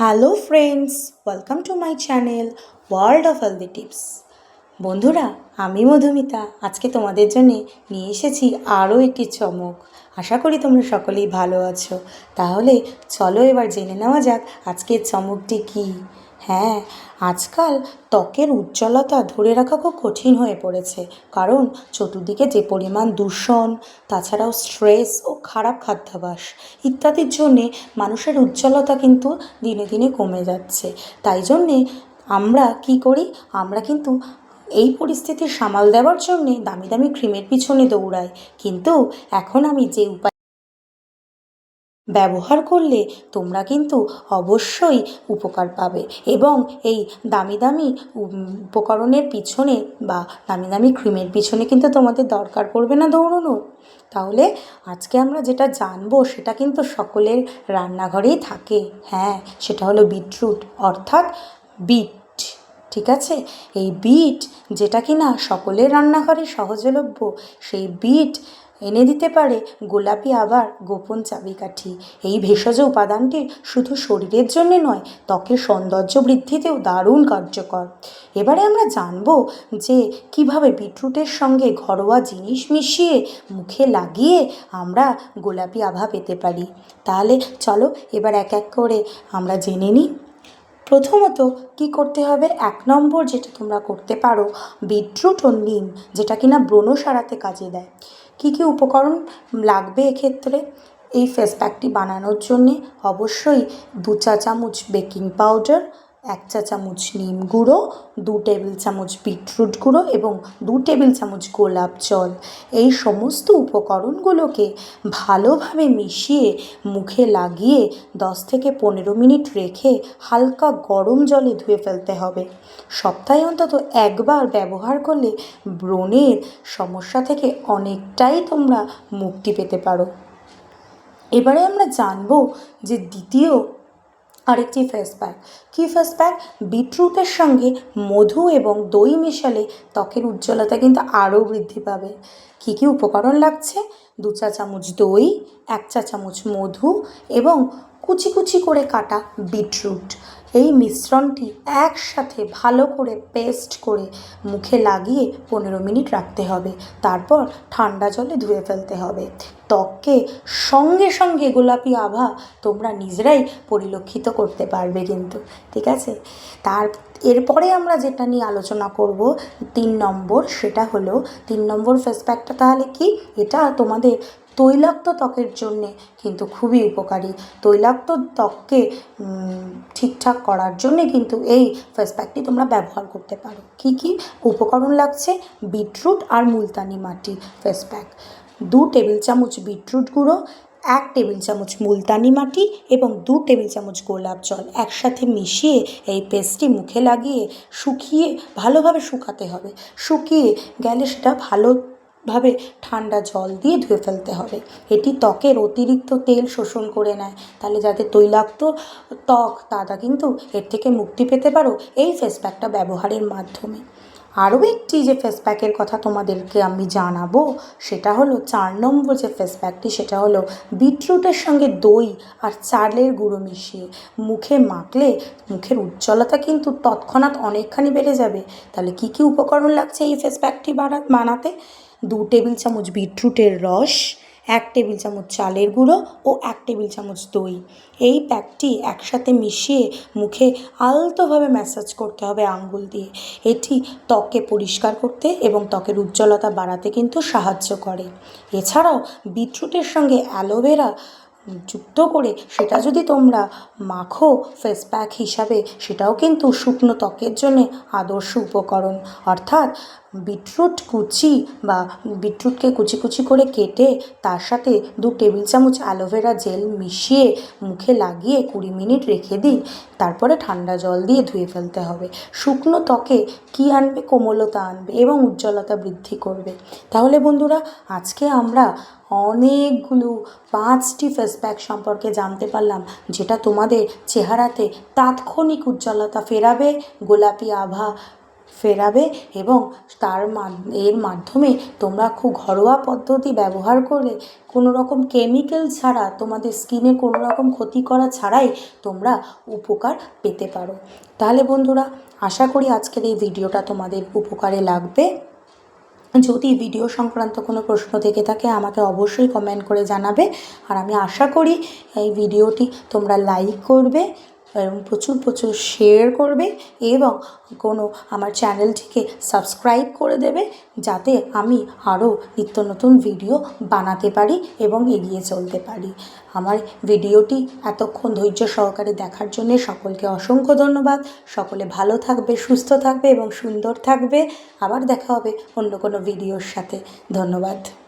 Hello friends welcome to my channel world of healthy tips বন্ধুরা, আমি মধুমিতা। আজকে তোমাদের জন্যে নিয়ে এসেছি আরও একটি চমক। আশা করি তোমরা সকলেই ভালো আছো। তাহলে চলো এবার জেনে নেওয়া যাক আজকের চমকটি কী। হ্যাঁ আজকাল ত্বকের উজ্জ্বলতা ধরে রাখা খুব কঠিন হয়ে পড়েছে। কারণ চতুর্দিকে যে পরিমাণ দূষণ, তাছাড়াও স্ট্রেস ও খারাপ খাদ্যাভ্যাস ইত্যাদির জন্যে মানুষের উজ্জ্বলতা কিন্তু দিনে দিনে কমে যাচ্ছে। তাই জন্যে আমরা কি করি? আমরা কিন্তু এই পরিস্থিতি সামাল দেওয়ার জন্যে দামি দামি ক্রিমের পিছনে দৌড়াই। কিন্তু এখন আমি যে উপায় ব্যবহার করলে তোমরা কিন্তু অবশ্যই উপকার পাবে। এবং এই দামি দামি উপকরণের পিছনে বা দামি দামি ক্রিমের পিছনে কিন্তু তোমাদের দরকার পড়বে না দৌড়ানোর তাহলে আজকে আমরা যেটা জানব সেটা কিন্তু সকলের রান্নাঘরেই থাকে। হ্যাঁ সেটা হলো বিটরুট, অর্থাৎ বিট, ঠিক আছে? এই বিট যেটা কি না সকলের রান্নাঘরে সহজলভ্য, সেই বিট এনে দিতে পারে গোলাপি আবার গোপন চাবিকাঠি। এই ভেষজ উপাদানটি শুধু শরীরের জন্য নয়, ত্বকের সৌন্দর্য বৃদ্ধিতেও দারুণ কার্যকর। এবারে আমরা জানব যে কীভাবে বিটরুটের সঙ্গে ঘরোয়া জিনিস মিশিয়ে মুখে লাগিয়ে আমরা গোলাপি আভা পেতে পারি। তাহলে চলো এবার এক এক করে আমরা জেনে নিই। প্রথমত কি করতে হবে? এক নম্বর যেটা তোমরা করতে পারো, বিটরুট ও নিম, যেটা কিনা ব্রণ সারাতে কাজে দেয়। কি কী উপকরণ লাগবে এক্ষেত্রে? এই ফেস প্যাকটি বানানোর জন্যে অবশ্যই দু চা চামচ বেকিং পাউডার এক চা চামচ নিম গুঁড়ো, দু টেবিল চামচ বিটরুট গুঁড়ো এবং দু টেবিল চামচ গোলাপ জল। এই সমস্ত উপকরণগুলোকে ভালোভাবে মিশিয়ে, মুখে লাগিয়ে দশ থেকে পনেরো মিনিট রেখে হালকা গরম জলে ধুয়ে ফেলতে হবে। সপ্তাহে অন্তত একবার ব্যবহার করলে ব্রণের সমস্যা থেকে অনেকটাই তোমরা মুক্তি পেতে পারো। এবারে আমরা জানব যে দ্বিতীয় আরেকটি ফেস প্যাক কী ফেস প্যাক বিটরুটের সঙ্গে মধু এবং দই মেশালে ত্বকের উজ্জ্বলতা কিন্তু আরও বৃদ্ধি পাবে। কী কী উপকরণ লাগছে? দু চা চামচ দই, এক চা চামচ মধু এবং কুচি কুচি করে কাটা বিটরুট। এই মিশ্রণটি একসাথে ভালো করে পেস্ট করে মুখে লাগিয়ে পনেরো মিনিট রাখতে হবে। তারপর ঠান্ডা জলে ধুয়ে ফেলতে হবে। ত্বককে সঙ্গে সঙ্গে গোলাপি আভা তোমরা নিজেরাই পরিলক্ষিত করতে পারবে কিন্তু, ঠিক আছে? তার এরপরে আমরা যেটা নিয়ে আলোচনা করব তিন নম্বর, সেটা হলো তিন নম্বর ফেস প্যাকটা তাহলে কি? এটা তোমাদের তৈলাক্ত ত্বকের জন্যে কিন্তু খুবই উপকারী। তৈলাক্ত ত্বককে ঠিকঠাক করার জন্যে কিন্তু এই ফেস প্যাকটি তোমরা ব্যবহার করতে পারো। কি কি উপকরণ লাগছে? বিটরুট আর মুলতানি মাটি ফেস প্যাক দু টেবিল চামচ বিটরুট গুঁড়ো, এক টেবিল চামচ মুলতানি মাটি এবং দু টেবিল চামচ গোলাপ জল একসাথে মিশিয়ে এই পেস্টটি মুখে লাগিয়ে শুকিয়ে, ভালোভাবে শুকাতে হবে। শুকিয়ে গেলে সেটা ভালো ভাবে ঠান্ডা জল দিয়ে ধুয়ে ফেলতে হবে। এটি ত্বকের অতিরিক্ত তেল শোষণ করে নেয়। তাহলে যাদের তৈলাক্ত ত্বক তারা কিন্তু এর থেকে মুক্তি পেতে পারো এই ফেস প্যাকটা ব্যবহারের মাধ্যমে। আরও একটি যে ফেস প্যাকের কথা তোমাদেরকে আমি জানাব, সেটা হলো চার নম্বর যে ফেস প্যাকটি সেটা হলো বিটরুটের সঙ্গে দই আর চালের গুঁড়ো মিশিয়ে। মুখে মাখলে মুখের উজ্জ্বলতা কিন্তু তৎক্ষণাৎ অনেকখানি বেড়ে যাবে। তাহলে কি কি উপকরণ লাগছে এই ফেস প্যাকটি বানাতে? দু টেবিল চামচ বিটরুটের রস, এক টেবিল চামচ চালের গুঁড়ো ও এক টেবিল চামচ দই। এই প্যাকটি একসাথে মিশিয়ে মুখে আলতোভাবে ম্যাসাজ করতে হবে আঙ্গুল দিয়ে। এটি ত্বককে পরিষ্কার করতে এবং ত্বকের উজ্জ্বলতা বাড়াতে কিন্তু সাহায্য করে। এছাড়াও বিটরুটের সঙ্গে অ্যালোভেরা যুক্ত করে সেটা যদি তোমরা মাখো ফেস প্যাক হিসাবে, সেটাও কিন্তু শুকনো ত্বকের জন্যে আদর্শ উপকরণ। অর্থাৎ বিটরুট কুচি বা বিটরুটকে কুচি কুচি করে কেটে তার সাথে দু টেবিল চামচ অ্যালোভেরা জেল মিশিয়ে মুখে লাগিয়ে কুড়ি মিনিট রেখে দিই তারপরে ঠান্ডা জল দিয়ে ধুয়ে ফেলতে হবে। শুকনো ত্বকে কী আনবে, কোমলতা আনবে এবং উজ্জ্বলতা বৃদ্ধি করবে। তাহলে বন্ধুরা, আজকে আমরা অনেকগুলো পাঁচটি ফেস প্যাক সম্পর্কে জানতে পারলাম, যেটা তোমাদের চেহারাতে তাৎক্ষণিক উজ্জ্বলতা ফেরাবে। গোলাপি আভা ফেরাবে এবং তার এর মাধ্যমে তোমরা খুব ঘরোয়া পদ্ধতি ব্যবহার করে কোনো রকম কেমিক্যাল ছাড়া, তোমাদের স্কিনে কোনো রকম ক্ষতি করা ছাড়াই তোমরা উপকার পেতে পারো। তাহলে বন্ধুরা, আশা করি আজকের এই ভিডিওটা তোমাদের উপকারে লাগবে। যদি ভিডিও সংক্রান্ত কোনো প্রশ্ন থেকে থাকে, আমাকে অবশ্যই কমেন্ট করে জানাবে। আর আমি আশা করি এই ভিডিওটি তোমরা লাইক করবে। এবং প্রচুর প্রচুর শেয়ার করবে এবং কোনো আমার চ্যানেলটিকে সাবস্ক্রাইব করে দেবে যাতে আমি আরও নিত্য নতুন ভিডিও বানাতে পারি এবং এগিয়ে চলতে পারি। আমার ভিডিওটি এতক্ষণ ধৈর্য সহকারে দেখার জন্য সকলকে অসংখ্য ধন্যবাদ। সকলে ভালো থাকবে, সুস্থ থাকবে এবং সুন্দর থাকবে। আবার দেখা হবে অন্য কোনো ভিডিওর সাথে। ধন্যবাদ।